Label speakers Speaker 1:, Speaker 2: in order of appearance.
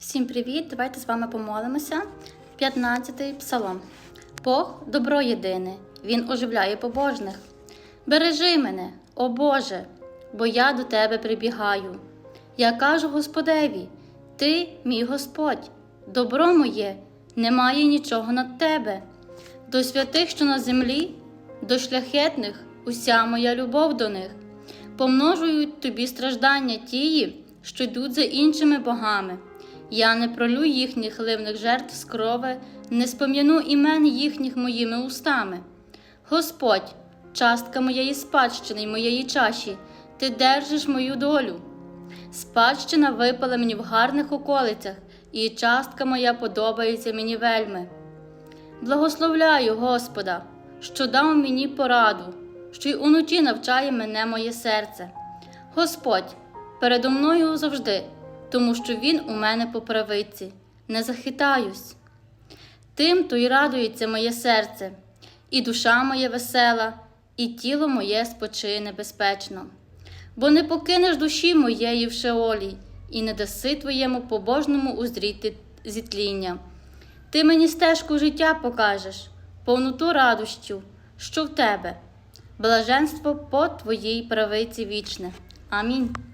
Speaker 1: Всім привіт! Давайте з вами помолимося. 15-й псалом. Бог добро єдине, Він оживляє побожних. Бережи мене, о Боже, бо я до Тебе прибігаю. Я кажу Господеві, Ти мій Господь, добро моє, немає нічого над Тебе. До святих, що на землі, до шляхетних, уся моя любов до них. Помножують тобі страждання тії, що йдуть за іншими богами. Я не пролю їхніх ливних жертв з крови, не спом'яну імен їхніх моїми устами. Господь, частка моєї спадщини й моєї чаші, ти держиш мою долю. Спадщина випала мені в гарних околицях, і частка моя подобається мені вельми. Благословляю Господа, що дав мені пораду, що й уночі навчає мене моє серце. Господь, передо мною завжди, тому що Він у мене по правиці, не захитаюсь. Тим то й радується моє серце, і душа моя весела, і тіло моє спочине безпечно. Бо не покинеш душі моєї в шеолі, і не даси твоєму побожному узріти зітління. Ти мені стежку життя покажеш, повноту радощів, що в тебе, блаженство по твоїй правиці вічне. Амінь.